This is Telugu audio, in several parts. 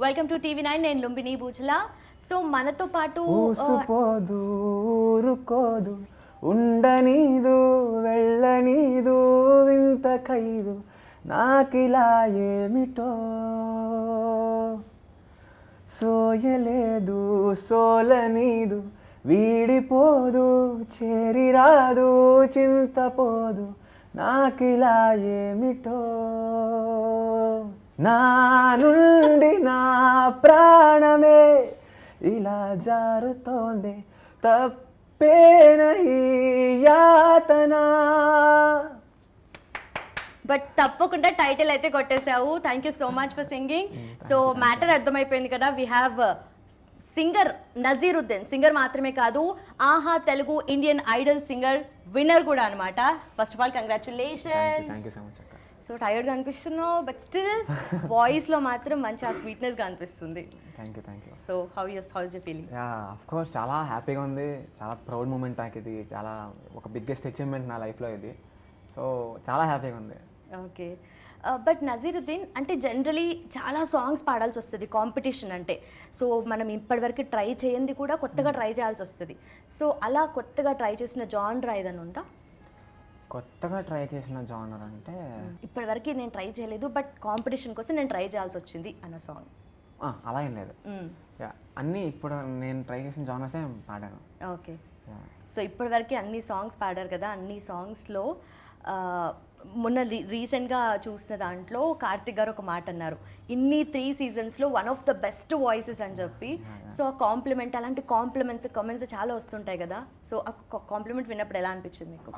వెల్కమ్ టు టీవీ నైన్ నేను లుంబిని బూచలా సో మనతో పాటు ఆ, ఊసుపోదు ఊరుకోదు ఉండనీదు వెళ్ళనీదు వింత ఖైదు నాకిలా ఏమిటో? సోయలేదు సోలనీదు వీడిపోదు చేరిరాదు చింతపోదు నాకిలా ఏమిటో? నా నుండి నా ప్రాణమే ఇలా జారుతోంది. తప్పేన ఈ యాతన. బట్ తప్పకుండా టైటిల్ అయితే కొట్టేశావు. Thank you so much for singing so matter అర్థమైపోయింది కదా. We have singer Nazeeruddin. Singer మాత్రమే కాదు Aha Telugu Indian Idol singer winner కూడా అనమాట first of all congratulation thank you so much so టైర్డ్గా అనిపిస్తున్నావు బట్ స్టిల్ వాయిస్లో మాత్రం మంచి ఆ స్వీట్నెస్గా అనిపిస్తుంది. Thank you thank you so how you how is you feeling yeah of course చాలా హ్యాపీగా ఉంది. చాలా ప్రౌడ్ మూమెంట్ నాకు ఇది. చాలా ఒక బిగ్గెస్ట్ అచీవ్మెంట్ నా లైఫ్లో ఇది. సో చాలా హ్యాపీగా ఉంది. ఓకే బట్ నజీరుద్దీన్ అంటే జనరలీ చాలా సాంగ్స్ పాడాల్సి వస్తుంది కాంపిటీషన్ అంటే. సో మనం ఇప్పటివరకు ట్రై చేయంది కూడా కొత్తగా ట్రై చేయాల్సి వస్తుంది. సో అలా కొత్తగా ట్రై చేసిన జాన్రా ఏదైనా ఉందా? కొత్తగా ట్రై చేసిన జానర్ అంటే ఇప్పటివరకు నేను ట్రై చేయలేదు బట్ కాంపిటీషన్ కోసం నేను ట్రై చేయాల్సి వచ్చింది అన్న సాంగ్. అలా ఏం లేదు. యా అన్నీ ఇప్పుడు నేను ట్రై చేసిన జానర్సే పాడాను. ఓకే. సో ఇప్పటివరకు అన్ని సాంగ్స్ పాడారు కదా అన్ని సాంగ్స్లో మొన్న రీ రీసెంట్గా చూసిన దాంట్లో కార్తిక్ గారు ఒక మాట అన్నారు. ఇన్ని three సీజన్స్లో one of the best voices అని చెప్పి. సో ఆ కాంప్లిమెంట్ అలాంటి కాంప్లిమెంట్స్ కామెంట్స్ చాలా వస్తుంటాయి కదా. సో ఆ కాంప్లిమెంట్ విన్నప్పుడు ఎలా అనిపించింది మీకు?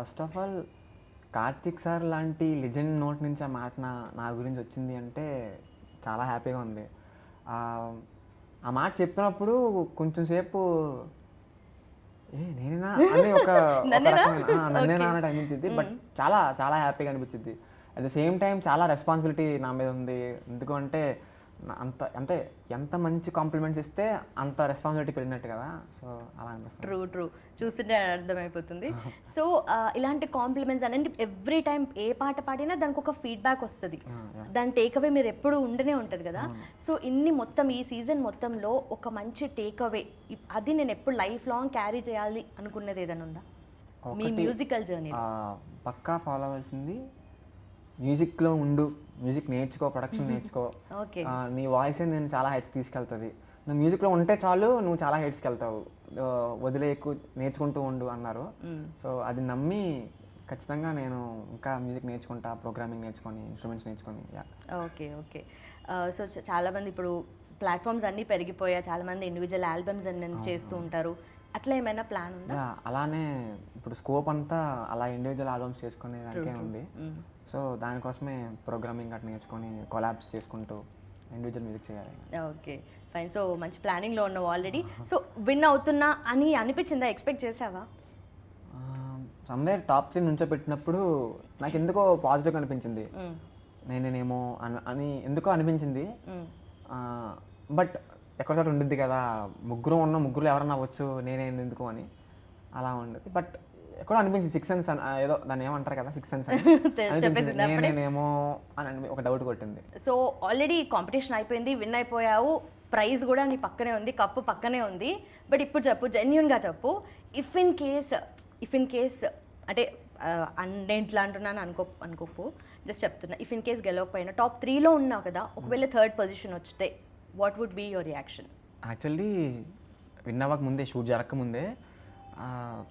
First of all Karthik sir లాంటి లెజెండ్ నోట్ నుంచి ఆ మాట నా నా గురించి వచ్చింది అంటే చాలా హ్యాపీగా ఉంది. ఆ, మాట చెప్పినప్పుడు కొంచెం సేపు నేనేనా? అని ఒక నన్నేనా? అన్నట్టు అనిపించింది బట్ చాలా చాలా హ్యాపీగా అనిపించింది అట్ ద సేమ్ టైం చాలా రెస్పాన్సిబిలిటీ నా మీద ఉంది. ఎందుకంటే అంత అంటే ఎంత మంచి కాంప్లిమెంట్స్ ఇస్తే అంత రెస్పాన్సిబిలిటీ పెరిగినట్టు కదా. సో అలా అనిపిస్తుంది. True true. చూస్తుంటే అర్థమైపోతుంది. సో ఇలాంటి కాంప్లిమెంట్స్ అనేది ఎవ్రీ టైం ఏ పాట పాడినా దానికి ఒక ఫీడ్బ్యాక్ వస్తుంది. దాని టేక్ అవే మీరు ఎప్పుడు ఉండనే ఉంటుంది కదా. సో ఇన్ని మొత్తం ఈ సీజన్ మొత్తంలో ఒక మంచి టేక్ అవే. అది నేను ఎప్పుడు లైఫ్ లాంగ్ క్యారీ చేయాలి అనుకున్నది ఏదైనా ఉందా? మీ మ్యూజికల్ జర్నీ పక్కా ఫాలో అవ్వాల్సింది మ్యూజిక్లో ఉండు మ్యూజిక్ నేర్చుకో ప్రొడక్షన్ నేర్చుకో. నీ వాయిసే నేను చాలా హైట్స్ తీసుకెళ్తుంది. నువ్వు మ్యూజిక్లో ఉంటే చాలు నువ్వు చాలా హైట్స్కి వెళ్తావు వదిలేకు నేర్చుకుంటూ ఉండు అన్నారు. సో అది నమ్మి ఖచ్చితంగా నేను ఇంకా మ్యూజిక్ నేర్చుకుంటా ప్రోగ్రామింగ్ నేర్చుకొని ఇన్స్ట్రుమెంట్స్ నేర్చుకొని ఓకే ఓకే. సో చాలా మంది ఇప్పుడు ప్లాట్ఫామ్స్ అన్నీ పెరిగిపోయా చాలా మంది ఇండివిజువల్ ఆల్బమ్స్ అన్ని చేస్తూ ఉంటారు. అట్లా ఏమైనా ప్లాన్ ఉందా? అలానే ఇప్పుడు స్కోప్ అంతా అలా ఇండివిజువల్ ఆల్బమ్స్ చేసుకునే దానికే ఉంది. సో దానికోసమే ప్రోగ్రామింగ్ అట్లా నేర్చుకొని కొలాబ్స్ చేసుకుంటూ ఇండివిజువల్ మ్యూజిక్ చేయాలి. Okay fine. సో మంచి ప్లానింగ్లో ఉన్నావు ఆల్రెడీ సో విన్ అవుతున్నా అని అనిపించిందా? ఎక్స్పెక్ట్ చేసావా? సమ్వేర్ టాప్ త్రీ నుంచో పెట్టినప్పుడు నాకు ఎందుకో పాజిటివ్ అనిపించింది. నేనేనేమో అన అని ఎందుకో అనిపించింది. బట్ ఎక్కడ చోట ఉండిద్ది కదా. ముగ్గురు ఉన్న ముగ్గురు ఎవరన్నా అవ్వచ్చు నేనే ఎందుకు అని అలా ఉండదు బట్ ఎక్కడో అనిపించింది సిక్స్ సెన్స్ ఏదో దాన్ని ఏమంటారు కదా సిక్స్ సెన్స్? నేనేనేమో అని అనిపి- ఒక డౌట్ కొట్టింది. సో ఆల్రెడీ కాంపిటీషన్ అయిపోయింది విన్ అయిపోయావు ప్రైజ్ కూడా నీ పక్కనే ఉంది కప్పు పక్కనే ఉంది. బట్ ఇప్పుడు చెప్పు జెన్యున్గా చెప్పు. If in case if in case అంటే అన్నింట్లో అంటున్నాను అనుకో అనుకోకు. జస్ట్ చెప్తున్నా. ఇఫ్ ఇన్ కేస్ గెలవకపోయినా టాప్ త్రీలో ఉన్నావు కదా ఒకవేళ third position వచ్చితే what would be your reaction actually win అవ్వక ముందే షూట్ జరగక ముందే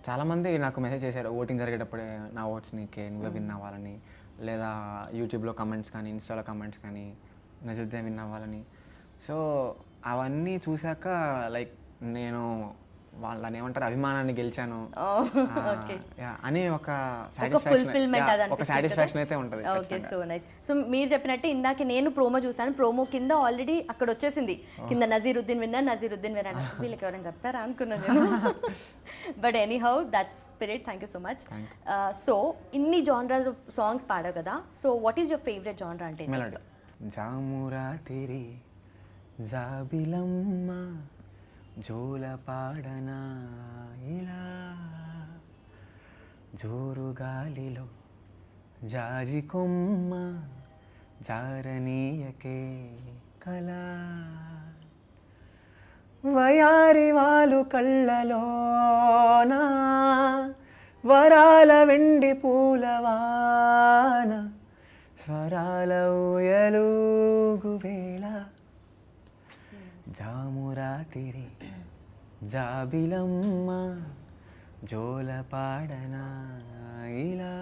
చాలామంది నాకు మెసేజ్ చేశారు ఓటింగ్ జరిగేటప్పుడే నా ఓట్స్ నీకే నువ్వే విన్ అవ్వాలని లేదా యూట్యూబ్లో కమెంట్స్ కానీ ఇన్స్టాలో కమెంట్స్ కానీ నజరుద్దే విన్ అవ్వాలని సో అవన్నీ చూశాక లైక్ నేను వాళ్ళని ఏమంటారు అభిమానాన్ని గెలిచాను. అని ఒక ఒక సాటిస్ఫాక్షన్ అయితే ఉంటుంది ఓకే సో నైస్ సో మీరు చెప్పినట్టు ఇందాక నేను ప్రోమో చూసాను ప్రోమో కింద ఆల్రెడీ అక్కడ వచ్చేసింది. కింద నజీరుద్దీన్ విన్నర్ నజీరుద్దీన్ విన్నర్ అంటే వీళ్ళకి ఎవరైనా చెప్పారా అనుకున్నాను నేను. But any how that spirit thank you so much so ఇన్ని జానరాస్ సాంగ్స్ పాడావు కదా. So what is your favourite genre అంటే జామురా తిరి జాబిలమ్మ జోల పాడనా ఇలా జోరు గాలిలో జారి కొమ్మ జారనీయకే కళా. వయారి వాలు కళ్ళలోనా? వరాల వెండి పూలవాన? స్వరాల ఊయలూగువేళ జామురాతిరి జాబిలమ్మ జోల పాడనా ఇలా.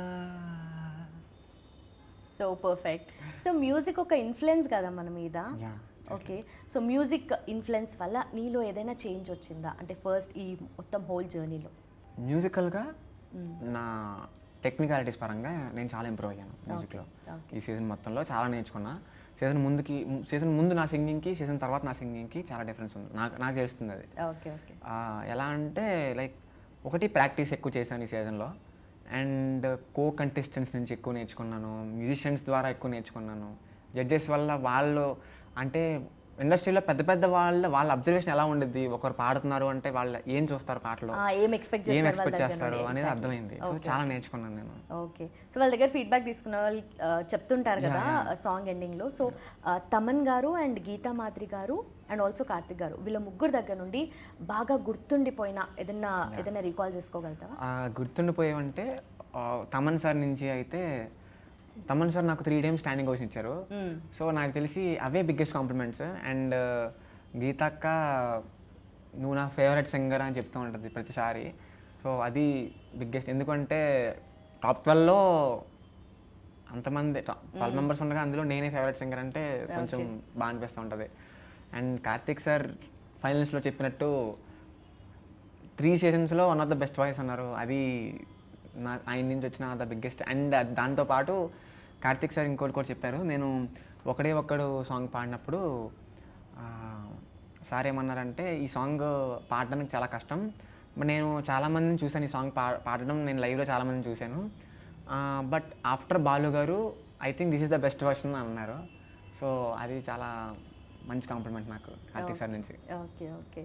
సో పర్ఫెక్ట్ సో మ్యూజిక్ ఒక ఇన్ఫ్లుయెన్స్ కదా మన మీద? ఓకే సో మ్యూజిక్ ఇన్ఫ్లుయెన్స్ వల్ల నీలో ఏదైనా చేంజ్ వచ్చిందా? అంటే ఫస్ట్ ఈ మొత్తం హోల్ జర్నీలో మ్యూజికల్గా నా టెక్నికాలిటీస్ పరంగా నేను చాలా ఇంప్రూవ్ అయ్యాను మ్యూజిక్లో. ఈ సీజన్ మొత్తంలో చాలా నేర్చుకున్నా. సీజన్ ముందుకి సీజన్ ముందు నా సింగింగ్కి సీజన్ తర్వాత నా సింగింగ్కి చాలా డిఫరెన్స్ ఉంది. నాకు నాకు తెలుస్తుంది అది. ఎలా అంటే లైక్ ఒకటి ప్రాక్టీస్ ఎక్కువ చేశాను ఈ సీజన్లో అండ్ కో కంటెస్టెంట్స్ నుంచి ఎక్కువ నేర్చుకున్నాను. మ్యూజిషియన్స్ ద్వారా ఎక్కువ నేర్చుకున్నాను. జడ్జెస్ వల్ల వాళ్ళు అంటే ఇండస్ట్రీలో పెద్ద పెద్ద వాళ్ళ వాళ్ళ అబ్జర్వేషన్ ఎలా ఉండిద్ది? ఒకరు పాడుతున్నారు అంటే వాళ్ళు ఏం చూస్తారు పాటలో? ఏం ఎక్స్పెక్ట్ ఏం ఎక్స్పెక్ట్ చేస్తారు అనేది అర్థమైంది. సో. చాలా నేర్చుకున్నాను నేను. ఓకే సో వాళ్ళ దగ్గర ఫీడ్బ్యాక్ తీసుకున్న వాళ్ళు చెప్తుంటారు కదా సాంగ్ ఎండింగ్లో సో తమన్ గారు అండ్ గీతా మాధురి గారు అండ్ ఆల్సో కార్తిక్ గారు వీళ్ళ ముగ్గురు దగ్గర నుండి బాగా గుర్తుండిపోయిన ఏదైనా ఏదైనా రీకాల్ చేసుకోగలుగుతావా? ఆ, గుర్తుండిపోయేవంటే తమన్ సార్ నుంచి అయితే తమన్ సార్ నాకు త్రీ టైమ్స్ స్టాండింగ్ ఓషన్ ఇచ్చారు. సో నాకు తెలిసి అవే బిగ్గెస్ట్ కాంప్లిమెంట్స్ అండ్ గీతక్క నువ్వు నా ఫేవరెట్ సింగర్ అని చెప్తూ ఉంటుంది ప్రతిసారి. సో అది బిగ్గెస్ట్ ఎందుకంటే టాప్ ట్వెల్వ్లో అంతమంది ట్వెల్వ్ మెంబర్స్ ఉండగా అందులో నేనే ఫేవరెట్ సింగర్ అంటే కొంచెం బాగా అనిపిస్తూ ఉంటుంది. అండ్ కార్తిక్ సార్ ఫైనల్స్లో చెప్పినట్టు three సీజన్స్లో one of the best voice అన్నారు. అది నా ఆయన నుంచి వచ్చిన ద బిగ్గెస్ట్ అండ్ దాంతోపాటు కార్తిక్ సార్ ఇంకోటి కూడా చెప్పారు. నేను ఒకడే ఒక్కడు సాంగ్ పాడినప్పుడు సార్ ఏమన్నారంటే ఈ సాంగ్ పాడడానికి చాలా కష్టం. బట్ నేను చాలామందిని చూశాను ఈ సాంగ్ పా పాడడం. నేను లైవ్లో చాలామందిని చూశాను. బట్ ఆఫ్టర్ బాలు గారు I think this is the best version అన్నారు. సో అది చాలా మంచి కాంప్లిమెంట్ నాకు కార్తిక్ సార్ నుంచి. Okay okay.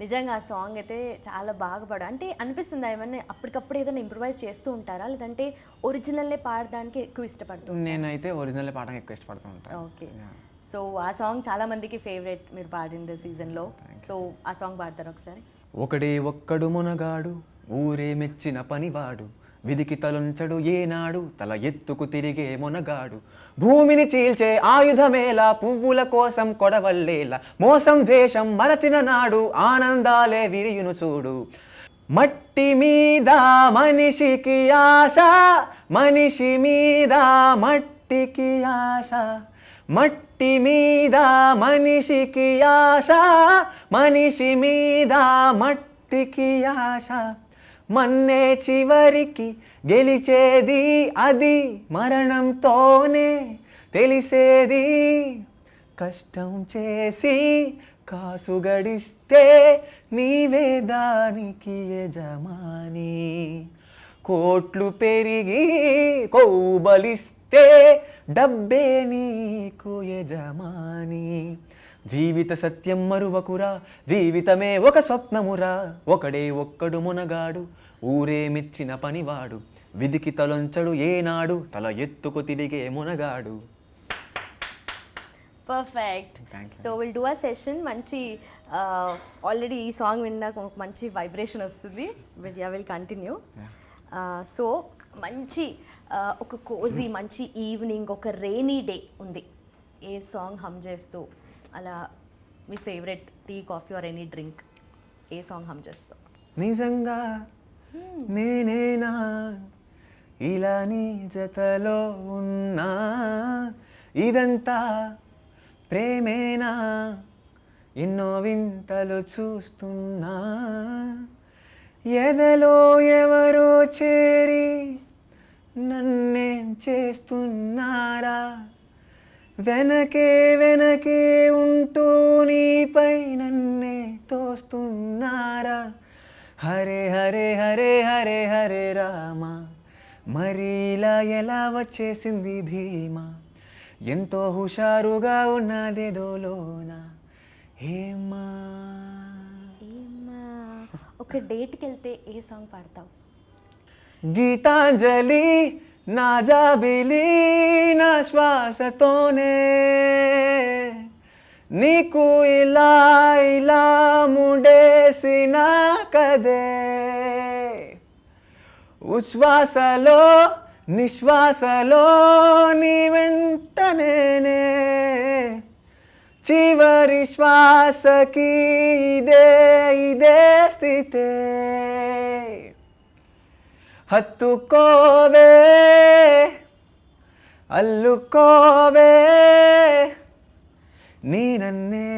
నిజంగా ఆ సాంగ్ అయితే చాలా బాగా పాడు. అంటే అనిపిస్తుంది ఏమన్నా అప్పటికప్పుడు ఏదైనా ఇంప్రూవైజ్ చేస్తూ ఉంటారా? లేదంటే ఒరిజినల్లే పాడడానికి ఎక్కువ ఇష్టపడుతూ నేనైతే ఒరిజినల్ పాడడం ఎక్కువ ఇష్టపడుతూ ఉంటాను ఓకే. సో ఆ సాంగ్ చాలా మందికి ఫేవరెట్ మీరు పాడిన సీజన్లో సో ఆ సాంగ్ పాడతారు ఒకసారి? ఒకడే ఒక్కడు మునగాడు ఊరే మెచ్చిన పనివాడు. విధికి తలుంచడు ఏనాడు తల ఎత్తుకు తిరిగే మునగాడు. భూమిని చీల్చే ఆయుధమేలా పువ్వుల కోసం కొడవల్లేలా మోసం వేషం మరచిన నాడు ఆనందాలే విరియును చూడు. మట్టి మీద మనిషికి ఆశ మనిషి మీద మట్టికి ఆశ. మట్టి మీద మనిషికి ఆశ మనిషి మీద మట్టికి ఆశ. మన్నే చివరికి గెలిచేది అది మరణంతోనే తెలిసేది. కష్టం చేసి కాసు గడిస్తే నీవే దానికి యజమాని. కోట్లు పెరిగి కొవ్వు బలిస్తే డబ్బే నీకు యజమాని. జీవిత సత్యం మరువకురా జీవితమే ఒక స్వప్నమురా. ఒకడే ఒక్కడు మునగాడు ఊరే మెచ్చిన పనివాడు. విధికి తలొంచడు ఏనాడు తల ఎత్తుకు తిరిగే మునగాడు. Perfect. So will do a session మంచి ఆల్రెడీ ఈ సాంగ్ విన్నాక ఒక మంచి వైబ్రేషన్ వస్తుంది. Will ya will continue so మంచి ఒక కోజీ మంచి ఈవినింగ్ ఒక రెయినీ డే ఉంది. ఏ సాంగ్ హమ్ చేస్తూ. అలా మీ favourite tea coffee or any drink A song hum చేస్తావు నిజంగా నేనేనా? ఇలా నీ జతలో ఉన్నా? ఇదంతా ప్రేమేనా? ఎన్నో వింతలు చూస్తున్నా? ఎదలో ఎవరో చేరి నన్నేం చేస్తున్నారా? వెనకే వెనకే ఉంటూ నీపై నన్నే తోస్తున్నారా? హరే హరే హరే హరే హరే రామ. మరి ఇలా ఎలా వచ్చేసింది ధీమా ఎంతో హుషారుగా ఉన్నదేదోలోన హేమా. ఏమా ఒక డేట్కి వెళ్తే ఏ సాంగ్ పాడతావు? గీతాంజలి నా జాబిలి నా శ్వాసతోనే నీకు ఇలా ఇలా ముడేసిన కదే ఉచ్ఛ్వాసలో నిశ్వాసలో నీ వెంట నేనే చివరి శ్వాసకి ఇదే ఇదే స్థితే హత్తుకోవే అల్లుకోవే నీ నన్నే.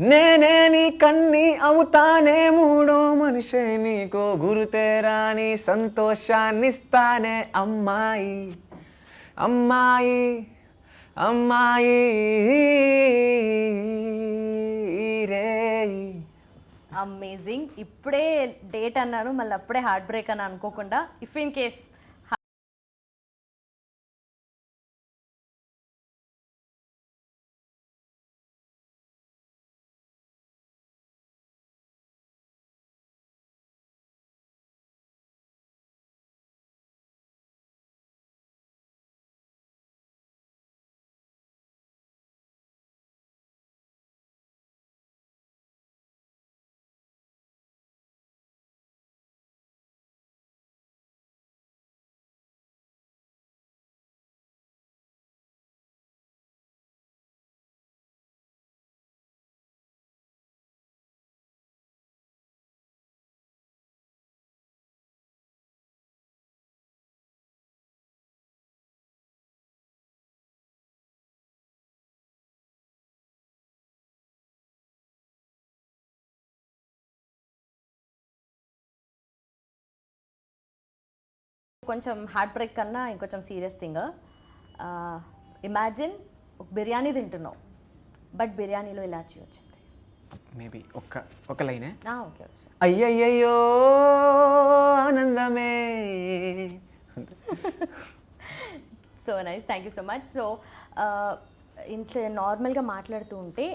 నేనే నీ కన్ని అవుతానే మూడో మనిషే నీకో గురుతేరాని సంతోషాన్నిస్తానే అమ్మాయి అమ్మాయి అమ్మాయి. అమేజింగ్ ఇప్పుడే డేట్ అన్నాను మళ్ళీ అప్పుడే హార్ట్ బ్రేక్ అని అనుకోకుండా ఇఫ్ ఇన్ కేస్ కొంచెం హార్ట్ బ్రేక్ కన్నా ఇంకొంచెం సీరియస్ థింగ్ ఇమాజిన్ ఒక బిర్యానీ తింటున్నావు బట్ బిర్యానీలో ఇలాచి వచ్చింది. మేబీ ఒక్క ఒక లైనే? Okay okay. అయ్యయ్యో ఆనందమే. So nice thank you so much so ఇంట్లో నార్మల్గా మాట్లాడుతూ ఉంటే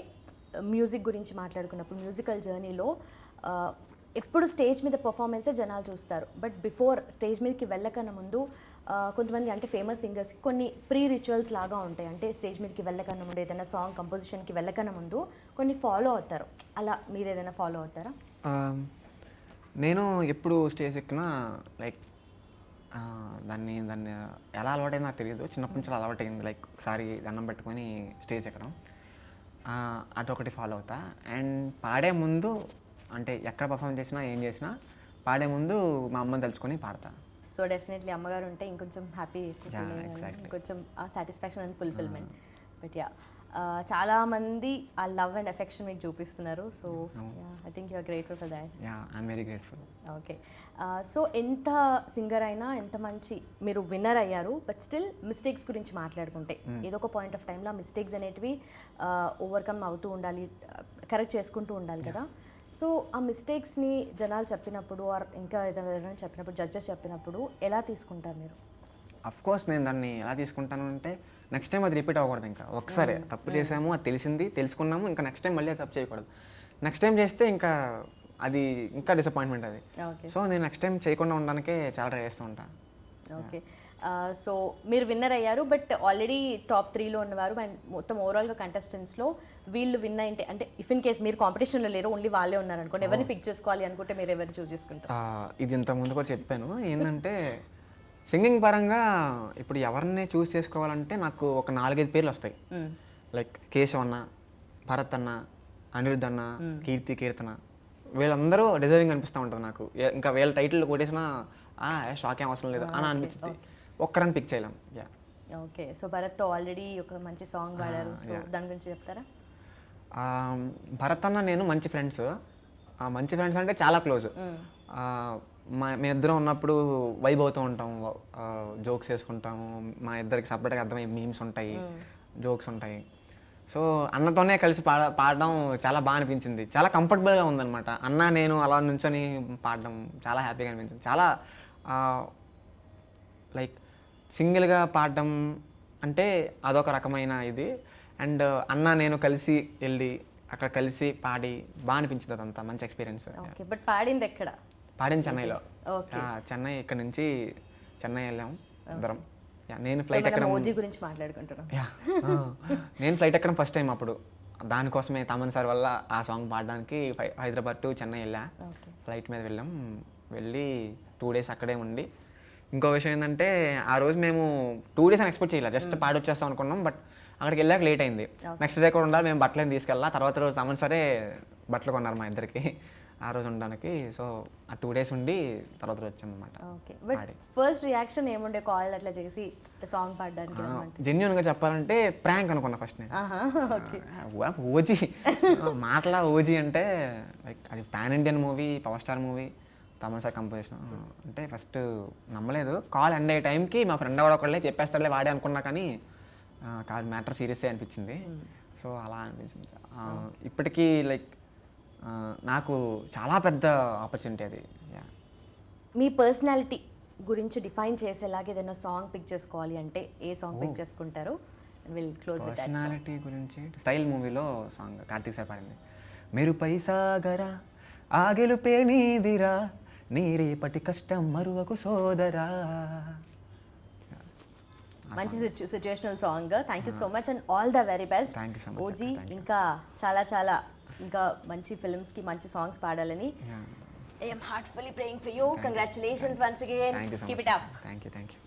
మ్యూజిక్ గురించి మాట్లాడుకున్నప్పుడు మ్యూజికల్ జర్నీలో ఎప్పుడు స్టేజ్ మీద పర్ఫార్మెన్సే జనాలు చూస్తారు. బట్ బిఫోర్ స్టేజ్ మీదకి వెళ్ళకన్నా ముందు కొంతమంది అంటే ఫేమస్ సింగర్స్కి కొన్ని ప్రీ రిచువల్స్ లాగా ఉంటాయి. అంటే స్టేజ్ మీదకి వెళ్ళకన్నా ముందు ఏదైనా సాంగ్ కంపోజిషన్కి వెళ్ళకన్నా ముందు కొన్ని ఫాలో అవుతారు. అలా మీరు ఏదైనా ఫాలో అవుతారా? నేను ఎప్పుడు స్టేజ్ ఎక్కినా లైక్ దాన్ని దాన్ని ఎలా అలవాటైంది నాకు తెలియదు. చిన్నప్పటి నుంచి అలా అలవాటైంది. లైక్ ఒకసారి దండం పెట్టుకొని స్టేజ్ ఎక్కడం. అటు అదొకటి ఫాలో అవుతా. అండ్ పాడే ముందు అంటే ఎక్కడ పర్ఫామ్ చేసినా ఏం చేసినా పాడే ముందు మా అమ్మని తలుచుకొని పాడతా. సో డెఫినెట్లీ అమ్మగారు ఉంటే ఇంకొంచెం హ్యాపీ ఆ satisfaction and fulfilment but yeah చాలా మంది ఆ లవ్ అండ్ ఎఫెక్షన్ మీకు చూపిస్తున్నారు. So I think you're grateful for that yeah I'm very grateful okay so ఎంత సింగర్ అయినా ఎంత మంచి మీరు విన్నర్ అయ్యారు బట్ స్టిల్ మిస్టేక్స్ గురించి మాట్లాడుకుంటే. ఏదో ఒక పాయింట్ ఆఫ్ టైంలో మిస్టేక్స్ అనేటివి ఓవర్కమ్ అవుతూ ఉండాలి కరెక్ట్ చేసుకుంటూ ఉండాలి కదా. సో ఆ మిస్టేక్స్ని జనాలు చెప్పినప్పుడు ఆర్ ఇంకా ఏదైనా చెప్పినప్పుడు జడ్జెస్ చెప్పినప్పుడు ఎలా తీసుకుంటారు మీరు? కోర్స్ నేను దాన్ని ఎలా తీసుకుంటాను అంటే నెక్స్ట్ టైం అది రిపీట్ అవ్వకూడదు ఇంకా. ఒకసారి తప్పు చేసాము అది తెలిసింది తెలుసుకున్నాము ఇంకా నెక్స్ట్ టైం మళ్ళీ తప్పు చేయకూడదు. నెక్స్ట్ టైం చేస్తే ఇంకా అది ఇంకా డిసప్పాయింట్మెంట్ అది. ఓకే సో నేను నెక్స్ట్ టైం చేయకుండా ఉండడానికే చాలా ట్రై చేస్తూ ఉంటాను ఓకే సో మీరు విన్నర్ అయ్యారు బట్ ఆల్రెడీ టాప్ త్రీలో ఉన్నవారు అండ్ మొత్తం ఓవరాల్గా కంటెస్టెంట్స్లో వీళ్ళు విన్ అయితే అంటే ఇఫ్ ఇన్ కేస్ మీరు కాంపిటీషన్లో లేరు ఓన్లీ వాళ్ళే ఉన్నారు అనుకోండి ఎవరిని పిక్ చేసుకోవాలి అనుకుంటే మీరు ఎవరిని చూస్ చేసుకుంటారు? ఇది ఇంత ముందు కూడా చెప్పాను. ఏంటంటే సింగింగ్ పరంగా ఇప్పుడు ఎవరిని చూస్ చేసుకోవాలంటే నాకు ఒక నాలుగైదు పేర్లు వస్తాయి. లైక్ కేశవ్ అన్న భరత్ అన్న అనిరుద్ధ్ అన్న కీర్తి కీర్తన. వీళ్ళందరూ డిజర్వింగ్ అనిపిస్తూ ఉంటుంది నాకు. ఇంకా వీళ్ళ టైటిల్ కొట్టేసినా షాక్ ఏం అవసరం లేదు అని అనిపించింది ఒక్కరని పిక్ చేయలేం. యా ఓకే సో భరత్తో ఆల్రెడీ ఒక మంచి సాంగ్ పాడారు. సో దాని గురించి చెప్తారా? ఆ, భరత్ అన్న నేను మంచి ఫ్రెండ్స్ మంచి ఫ్రెండ్స్ అంటే చాలా క్లోజ్ మా మేమిద్దరం ఉన్నప్పుడు వైబ్ అవుతూ ఉంటాం. జోక్స్ వేసుకుంటాము మా ఇద్దరికి సపరేట్గా అర్థమయ్యే మీమ్స్ ఉంటాయి. జోక్స్ ఉంటాయి. సో అన్నతోనే కలిసి పాడ పాడడం చాలా బాగా అనిపించింది. చాలా కంఫర్టబుల్గా ఉందన్నమాట. అన్న నేను అలా నుంచొని పాడడం చాలా హ్యాపీగా అనిపించింది. చాలా లైక్ సింగిల్గా పాడడం అంటే అదొక రకమైన ఇది. అండ్ అన్న నేను కలిసి వెళ్ళి అక్కడ కలిసి పాడి బాగా అనిపించింది అదంతా మంచి ఎక్స్పీరియన్స్. బట్ పాడింది ఎక్కడ? పాడింది చెన్నైలో. చెన్నై ఇక్కడ నుంచి చెన్నై వెళ్ళాం ఇద్దరం యా నేను ఫ్లైట్ ఎక్కడం ఓజీ గురించి మాట్లాడుకుంటున్నాం. యా ఆ, నేను ఫ్లైట్ ఎక్కడం ఫస్ట్ టైం అప్పుడు. దానికోసమే తమన్ సార్ వల్ల ఆ సాంగ్ పాడడానికి హైదరాబాద్ టు చెన్నై వెళ్ళా. ఫ్లైట్ మీద వెళ్ళాం. వెళ్ళి టూ డేస్ అక్కడే ఉండి ఇంకో విషయం ఏంటంటే ఆ రోజు మేము టూ డేస్ అని ఎక్స్పెక్ట్ చేయలేదు జస్ట్ పాడొచ్చేస్తాం అనుకున్నాం బట్ అక్కడికి వెళ్ళాక లేట్ అయింది. నెక్స్ట్ డే కూడా ఉండాలి మేము బట్టలు తీసుకెళ్ళా తర్వాత రోజు తమన్ సరే బట్టలు కొన్నారు మా ఇద్దరికి. ఆ రోజు ఉండడానికి. సో ఆ టూ డేస్ ఉండి తర్వాత రోజు వచ్చాం అనమాట బట్ ఫస్ట్ రియాక్షన్ ఏముండే కాల్ అట్లా చేసి సాంగ్ పాడడానికి రమ్మంటే? జెన్యున్గా చెప్పాలంటే ప్రాంక్ అనుకున్నా ఫస్ట్ నేను. ఓజీ మాటలా ఓజీ అంటే లైక్ అది pan Indian movie power star movie Tamasa composition అంటే ఫస్ట్ నమ్మలేదు. కాల్ ఎండ్ అయ్యే టైంకి మా ఫ్రెండ్ ఎవడో ఒకళ్ళే చెప్పేస్తాడులే వాడే అనుకున్నా కానీ కాదు మ్యాటర్ సీరియస్సే అనిపించింది. సో అలా అనిపించింది ఇప్పటికీ లైక్ నాకు చాలా పెద్ద ఆపర్చునిటీ అది. మీ పర్సనాలిటీ గురించి డిఫైన్ చేసేలాగా ఏదైనా సాంగ్ పిక్ చేసుకోవాలి అంటే ఏ సాంగ్ పిక్ చేసుకుంటారు? విల్ క్లోజ్ పర్సనాలిటీ గురించి స్టైల్ మూవీలో సాంగ్ కార్తీక్ సార్ పాడింది. మీరు పైసాగరా ఆ గెలుపే నీదిరా నీ రేపటి కష్టం మరువకు సోదరా. మంచి situational song thank you so much and all the very best OG. ఇంకా చాలా చాలా ఇంకా మంచి ఫిల్మ్స్కి మంచి సాంగ్స్ పాడాలని. I'm heartfully praying for you congratulations once again keep it up thank you thank you